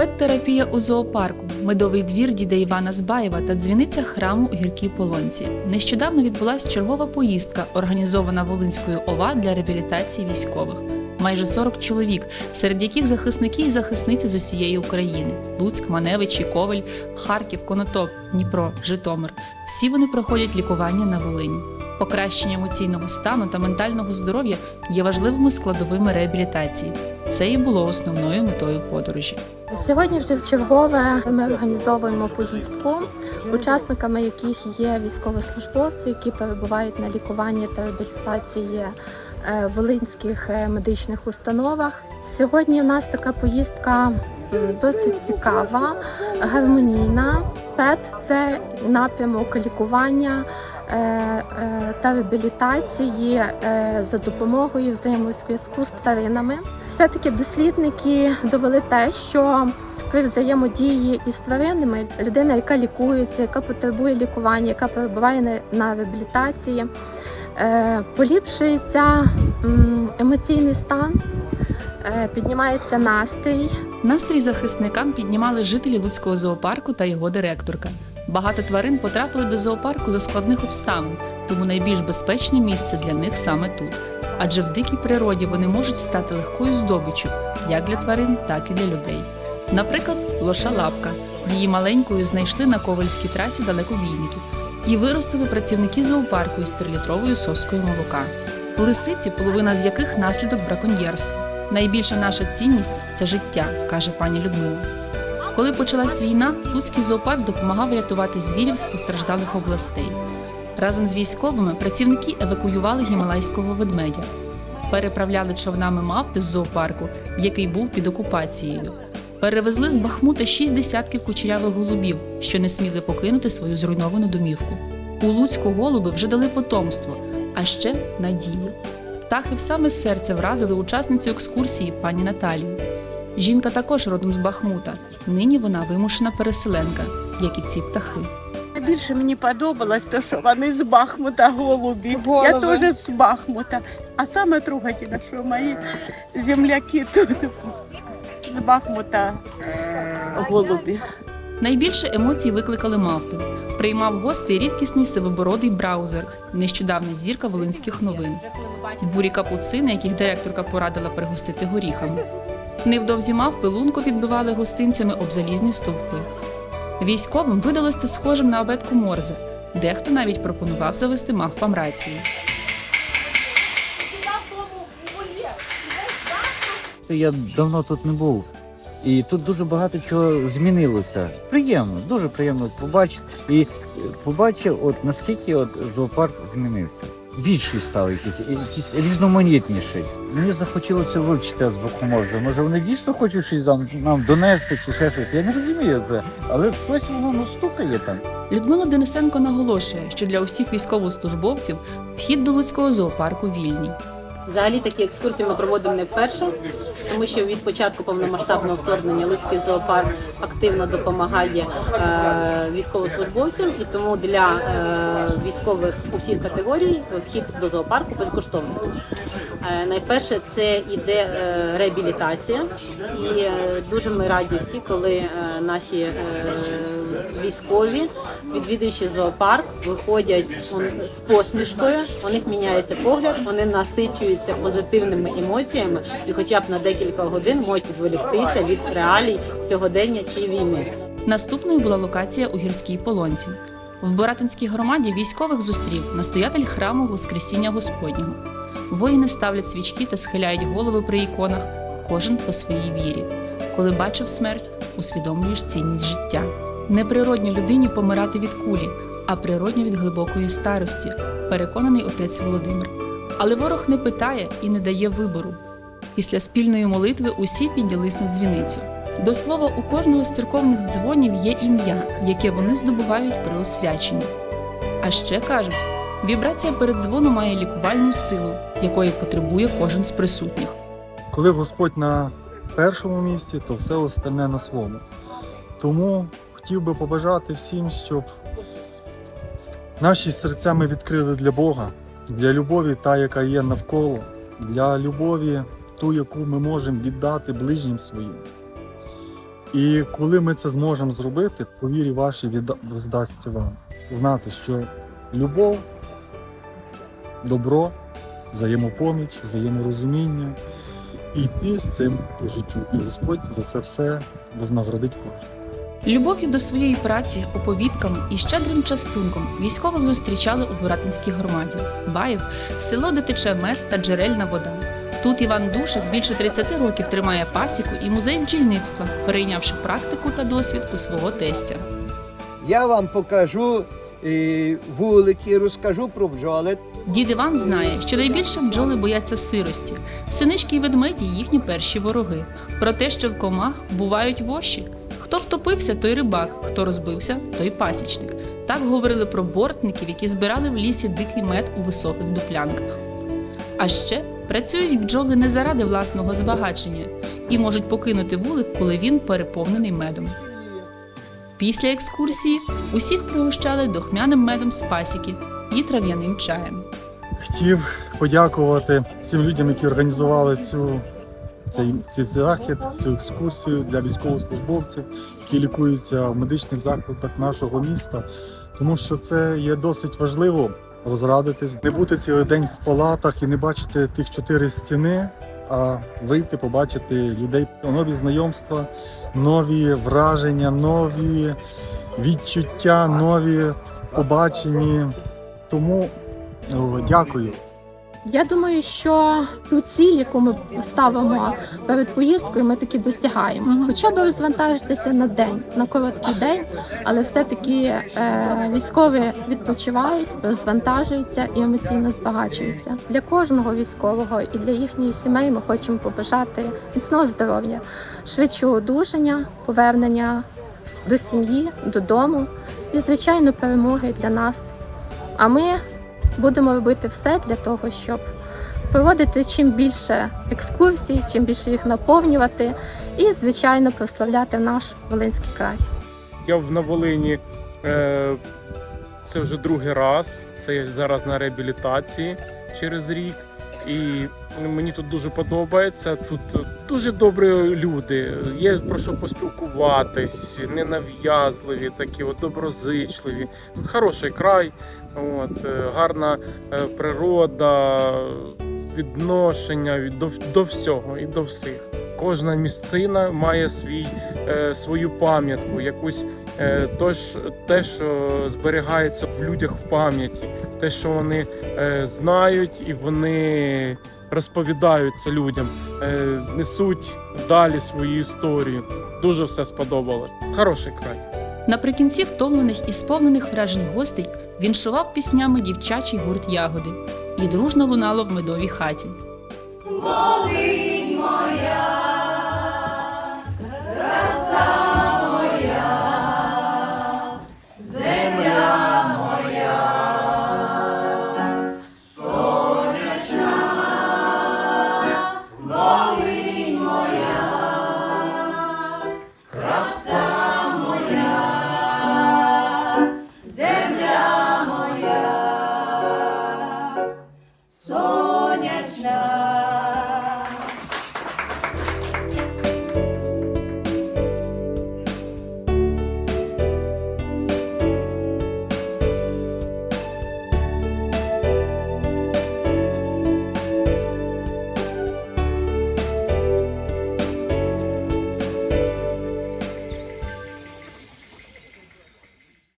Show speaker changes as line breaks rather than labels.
Пет-терапія у зоопарку, медовий двір діда Івана Збаєва та дзвіниця храму у гіркій полонці. Нещодавно відбулася чергова поїздка, організована Волинською ОВА для реабілітації військових. Майже 40 чоловік, серед яких захисники і захисниці з усієї України: Луцьк, Маневичі, Ковель, Харків, Конотоп, Дніпро, Житомир. Всі вони проходять лікування на Волині. Покращення емоційного стану та ментального здоров'я є важливими складовими реабілітації. Це і було основною метою подорожі.
Сьогодні вже в чергове ми організовуємо поїздку, учасниками яких є військовослужбовці, які перебувають на лікуванні та реабілітації е, в волинських е, медичних установах. Сьогодні у нас така поїздка досить цікава, гармонійна. ПЕТ це напрямок лікування. Е, е, Та реабілітації е, за допомогою взаємозв'язку з тваринами. Все-таки дослідники довели те, що при взаємодії із тваринами людина, яка лікується, яка потребує лікування, яка перебуває на, реабілітації, поліпшується емоційний стан, піднімається настрій.
Настрій захисникам піднімали жителі Луцького зоопарку та його директорка. Багато тварин потрапили до зоопарку за складних обставин, тому найбільш безпечне місце для них саме тут. Адже в дикій природі вони можуть стати легкою здобиччю як для тварин, так і для людей. Наприклад, лоша лапка. Її маленькою знайшли на ковальській трасі далекобійників і виростили працівники зоопарку із трилітровою соскою молока. Лисиці, половина з яких наслідок браконьєрства. Найбільша наша цінність це життя, каже пані Людмила. Коли почалась війна, Луцький зоопарк допомагав рятувати звірів з постраждалих областей. Разом з військовими працівники евакуювали гімалайського ведмедя, переправляли човнами мавпи з зоопарку, який був під окупацією. Перевезли з Бахмута шість десятків кучерявих голубів, що не сміли покинути свою зруйновану домівку. У Луцьку голуби вже дали потомство, а ще надію. Птахи в саме серце вразили учасницю екскурсії пані Наталію. Жінка також родом з Бахмута. Нині вона вимушена переселенка, як і ці птахи.
Більше мені подобалось те, що вони з Бахмута голубі.
Голуби.
Я теж з Бахмута. А саме трогательне, що мої земляки тут з Бахмута голубі.
Найбільше емоцій викликали мавпи. Приймав гостей рідкісний сивобородий браузер, нещодавна зірка волинських новин. Бурі капуцини, яких директорка порадила пригостити горіхами. Невдовзі мавпи лунко відбивали гостинцями об залізні стовпи. Військовим видалось це схожим на абетку Морзе. Дехто навіть пропонував завести мавпам рації.
Я давно тут не був. І тут дуже багато чого змінилося. Приємно, дуже приємно побачити. І побачив, от наскільки от зоопарк змінився. Більший став якийсь, якийсь різноманітніший. Мені захотілося вивчити азбуку Морзе. Може вони дійсно хочуть щось там нам донести чи ще щось. Я не розумію це, але щось воно ну, стукає там.
Людмила Денисенко наголошує, що для усіх військовослужбовців вхід до Луцького зоопарку вільний.
Взагалі такі екскурсії ми проводимо не вперше, тому що від початку повномасштабного вторгнення Луцький зоопарк активно допомагає е, військовослужбовцям, і тому для е, військових усіх категорій вхід до зоопарку безкоштовний. Е, найперше це іде е, реабілітація, і е, дуже ми раді всі, коли е, наші е, військові, відвідуючи зоопарк, виходять з посмішкою. У них міняється погляд, вони насичуються позитивними емоціями і, хоча б на декілька годин, можуть відволіктися від реалій сьогодення чи війни.
Наступною була локація у гірській полонці. В Боратинській громаді військових зустрів настоятель храму Воскресіння Господнього. Воїни ставлять свічки та схиляють голови при іконах, кожен по своїй вірі. Коли бачив смерть, усвідомлюєш цінність життя. Неприродньо людині помирати від кулі, а природньо від глибокої старості, переконаний отець Володимир. Але ворог не питає і не дає вибору. Після спільної молитви усі піднялись на дзвіницю. До слова, у кожного з церковних дзвонів є ім'я, яке вони здобувають при освяченні. А ще кажуть, вібрація перед дзвоном має лікувальну силу, якої потребує кожен з присутніх.
Коли Господь на першому місці, то все остальне на своєму. Тому хотів би побажати всім, щоб наші серця ми відкрили для Бога, для любові, та, яка є навколо, для любові, ту, яку ми можемо віддати ближнім своїм. І коли ми це зможемо зробити, повірі ваші відда- вам. Знати, що любов, добро, взаємопоміч, взаєморозуміння. І йти з цим по життю. І Господь за це все вознаградить кожен.
Любов'ю до своєї праці, оповідками і щедрим частунком військових зустрічали у Буратинській громаді. Баїв село, де тече мед та джерельна вода. Тут Іван Душик більше 30 років тримає пасіку і музей бджільництва, перейнявши практику та досвід у свого тестя.
Я вам покажу е, вулики, розкажу про бджоли.
Дід Іван знає, що найбільше бджоли бояться сирості. Синички і ведмеді їхні перші вороги. Про те, що в комах бувають воші. Хто втопився, той рибак, хто розбився, той пасічник. Так говорили про бортників, які збирали в лісі дикий мед у високих дуплянках. А ще працюють бджоли не заради власного збагачення і можуть покинути вулик, коли він переповнений медом. Після екскурсії усіх пригощали дохмяним медом з пасіки і трав'яним чаєм.
Хотів подякувати всім людям, які організували цю, цей, цей захід, цю екскурсію для військовослужбовців, які лікуються в медичних закладах нашого міста, тому що це є досить важливо розрадитись, не бути цілий день в палатах і не бачити тих чотири стіни, а вийти, побачити людей, нові знайомства, нові враження, нові відчуття, нові побачені. Тому дякую.
Я думаю, що ту ціль, яку ми ставимо перед поїздкою, ми таки досягаємо. Хоча б розвантажитися на день, на короткий день, але все-таки е, військові відпочивають, розвантажуються і емоційно збагачуються. Для кожного військового і для їхньої сімей ми хочемо побажати міцного здоров'я, швидшого одужання, повернення до сім'ї, додому і, звичайно, перемоги для нас. А ми будемо робити все для того, щоб проводити чим більше екскурсій, чим більше їх наповнювати, і, звичайно, прославляти наш Волинський край.
Я на Волині е, це вже другий раз. Це я зараз на реабілітації через рік. І мені тут дуже подобається. Тут дуже добрі люди. Є про що поспілкуватись, ненав'язливі, такі от доброзичливі. Хороший край, от, е, гарна е, природа, відношення від- до, до всього і до всіх. Кожна місцина має свій, е, свою пам'ятку, якусь е, то те, що зберігається в людях в пам'яті, те, що вони знають і вони розповідають це людям, несуть далі свою історію. Дуже все сподобалось. Хороший край.
Наприкінці втомлених і сповнених вражень гостей віншував піснями дівчачий гурт ягоди і дружно лунало в медовій хаті.
Волинь моя,